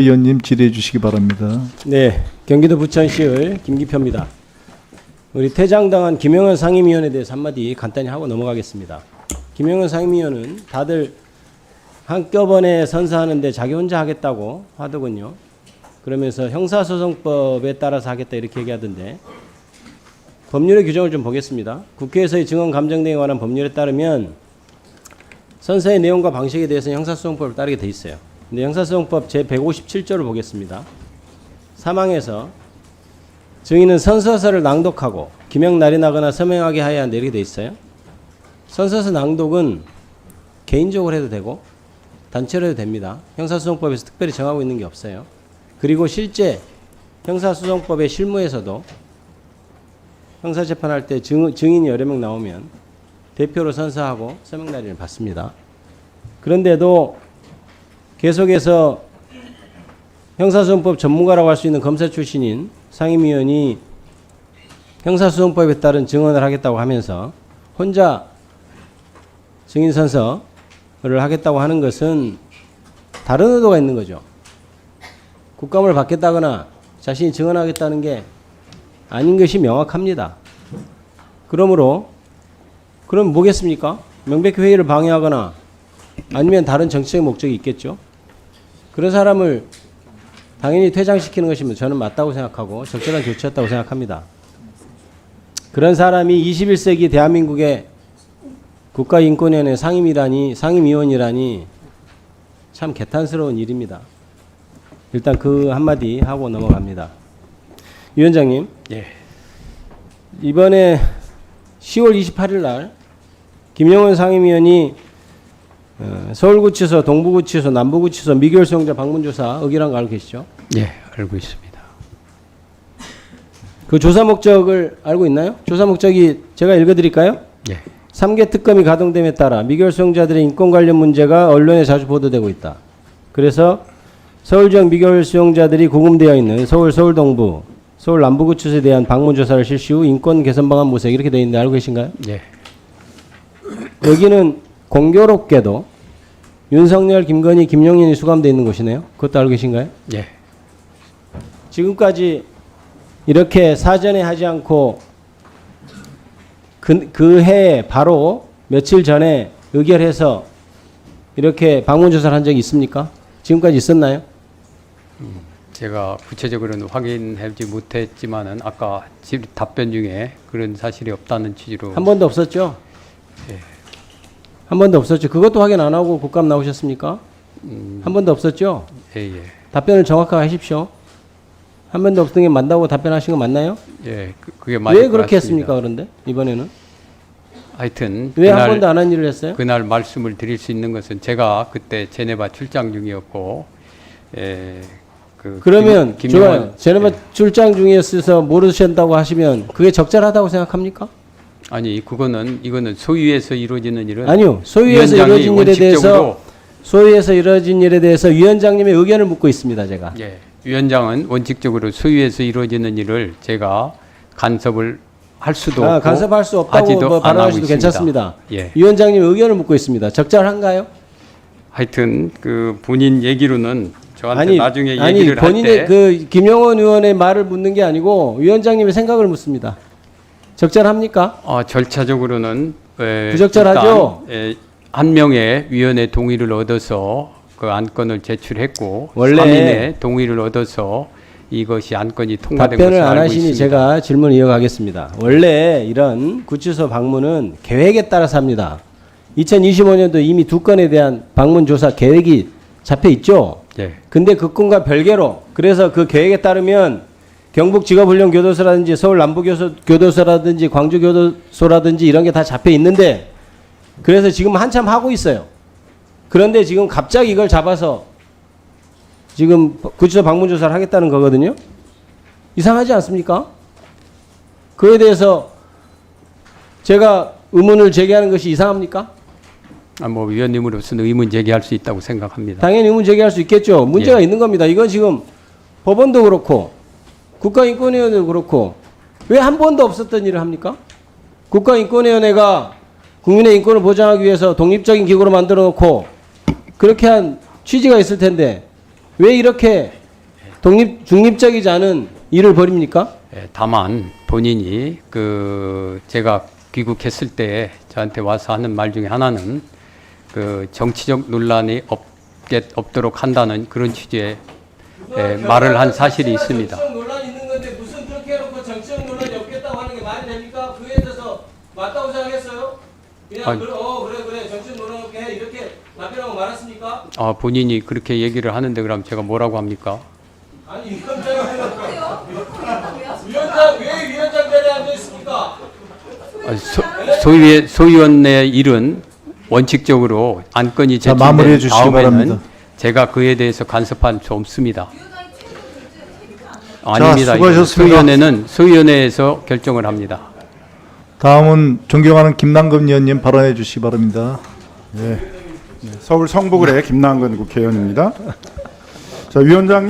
의원님 질의해 주시기 바랍니다. 네, 경기도 부천시의 김기표입니다. 우리 퇴장당한 김영현 상임위원에 대해서 한마디 간단히 하고 넘어가겠습니다. 김영현 상임위원은 다들 한꺼번에 선서하는데 자기 혼자 하겠다고 하더군요. 그러면서 형사소송법에 따라서 하겠다 이렇게 얘기하던데 법률의 규정을 좀 보겠습니다. 국회에서의 증언 감정 등에 관한 법률에 따르면 선서의 내용과 방식에 대해서는 형사소송법을 따르게 돼 있어요. 근데 형사소송법 제 157조를 보겠습니다. 사망해서 증인은 선서서를 낭독하고 기명 날인하거나 서명하게 하여야 한다 이렇게 돼 있어요. 선서서 낭독은 개인적으로 해도 되고 단체로 해도 됩니다. 형사소송법에서 특별히 정하고 있는 게 없어요. 그리고 실제 형사소송법의 실무에서도 형사재판할 때 증, 증인이 여러 명 나오면 대표로 선서하고 서명 날인을 받습니다. 그런데도 계속해서 형사소송법 전문가라고 할 수 있는 검사 출신인 상임위원이 형사소송법에 따른 증언을 하겠다고 하면서 혼자 증인 선서를 하겠다고 하는 것은 다른 의도가 있는 거죠. 국감을 받겠다거나 자신이 증언하겠다는 게 아닌 것이 명확합니다. 그러므로 그럼 뭐겠습니까? 명백히 회의를 방해하거나 아니면 다른 정치적 목적이 있겠죠. 그런 사람을 당연히 퇴장시키는 것이면 저는 맞다고 생각하고 적절한 조치였다고 생각합니다. 그런 사람이 21세기 대한민국의 국가인권위원회 상임이라니 상임위원이라니 참 개탄스러운 일입니다. 일단 그 한마디 하고 넘어갑니다. 위원장님, 예. 이번에 10월 28일 날 김영원 상임위원이 어, 서울구치소, 동부구치소, 남부구치소 미결 수용자 방문조사 의결한 거 알고 계시죠? 예, 알고 있습니다. 그 조사 목적을 알고 있나요? 조사 목적이 제가 읽어드릴까요? 예. 3개 특검이 가동됨에 따라 미결 수용자들의 인권 관련 문제가 언론에 자주 보도되고 있다. 그래서 서울 지역 미결 수용자들이 구금되어 있는 서울 서울 동부, 서울 남부구치소에 대한 방문 조사를 실시 후 인권 개선 방안 모색 이렇게 되어 있는데 알고 계신가요? 예. 여기는 공교롭게도 윤석열, 김건희, 김용현이 수감되어 있는 곳이네요. 그것도 알고 계신가요? 예. 지금까지 이렇게 사전에 하지 않고 그, 그 해에 바로 며칠 전에 의결해서 이렇게 방문 조사를 한 적이 있습니까? 지금까지 있었나요? 제가 구체적으로는 확인하지 못했지만은 아까 질- 답변 중에 그런 사실이 없다는 취지로 한 번도 없었죠? 예. 한 번도 없었죠. 그것도 확인 안 하고 국감 나오셨습니까? 한 번도 없었죠? 예, 예. 답변을 정확하게 하십시오. 한 번도 없던 게 맞다고 답변하신 거 맞나요? 예. 그, 그게 맞을 왜 것 그렇게 같습니다. 했습니까? 그런데 이번에는 하여튼 왜 한 번도 안 한 일을 했어요? 그날 말씀을 드릴 수 있는 것은 제가 그때 제네바 출장 중이었고 예. 그 그러면 김- 좋아요. 김용환- 제네바 예. 출장 중이었어서 모르셨다고 하시면 그게 적절하다고 생각합니까? 아니 그거는 이거는 소위에서 이루어지는 일은 아니요. 위원장이 이루어진 일에 대해서 소위에서 이루어진 일에 대해서 위원장님의 의견을 묻고 있습니다. 제가. 예, 위원장은 원칙적으로 소위에서 이루어지는 일을 제가 간섭을 할 수도 아, 없고 간섭할 수 없다고 뭐 발언하셔도. 괜찮습니다. 예, 위원장님 의견을 묻고 있습니다. 적절한가요? 하여튼 그 본인 얘기로는 저한테 아니, 나중에 아니 얘기를 본인의 할때그 김영원 의원의 말을 묻는 게 아니고 위원장님의 생각을 묻습니다. 적절합니까? 어, 절차적으로는 에, 부적절하죠? 일단, 에, 한 명의 위원의 동의를 얻어서 그 안건을 제출했고 원래 3인의 동의를 얻어서 이것이 안건이 통과된 답변을 것을 안 알고 하시니 있습니다. 제가 질문 이어가겠습니다. 원래 이런 구치소 방문은 계획에 따라서 합니다. 2025년도 이미 두 건에 대한 방문 조사 계획이 잡혀 있죠. 예, 근데 그 건과 별개로 그래서 그 계획에 따르면 경북 직업훈련 교도소라든지 서울 남부교도소라든지 광주교도소라든지 이런 게 다 잡혀 있는데 그래서 지금 한참 하고 있어요. 그런데 지금 갑자기 이걸 잡아서 지금 구치소 방문 조사를 하겠다는 거거든요. 이상하지 않습니까? 그에 대해서 제가 의문을 제기하는 것이 이상합니까? 아, 뭐 위원님으로서는 의문 제기할 수 있다고 생각합니다. 당연히 의문 제기할 수 있겠죠. 문제가 예. 있는 겁니다. 이건 지금 법원도 그렇고 국가인권위원회도 그렇고 왜 한 번도 없었던 일을 합니까? 국가인권위원회가 국민의 인권을 보장하기 위해서 독립적인 기구로 만들어 놓고 그렇게 한 취지가 있을 텐데 왜 이렇게 독립 중립적이지 않은 일을 벌입니까? 예, 다만 본인이 그 제가 귀국했을 때 저한테 와서 하는 말 중에 하나는 그 정치적 논란이 없게 없도록 한다는 그런 취지의 예, 말을 한 사실이 있습니다. 맞다고 생각했어요? 그냥 아니. 그래, 어 그래 그래 없게 해 이렇게 답변하고 말았습니까? 아 본인이 그렇게 얘기를 하는데 그럼 제가 뭐라고 합니까? 아니 위원장이 위원장 왜 위원장 자리에 앉아 있습니까? 아, 소, 소위 소위원의 일은 원칙적으로 안건이 자, 마무리해 제출된 주시기 다음에는 바랍니다. 제가 그에 대해서 간섭할 수 없습니다. 아닙니다. 수고하셨습니다. 소위원회는 소위원회에서 결정을 합니다. 다음은 존경하는 김남금 의원님 발언해 주시기 바랍니다. 서울 성북을의 김남근 국회의원입니다. 자, 위원장님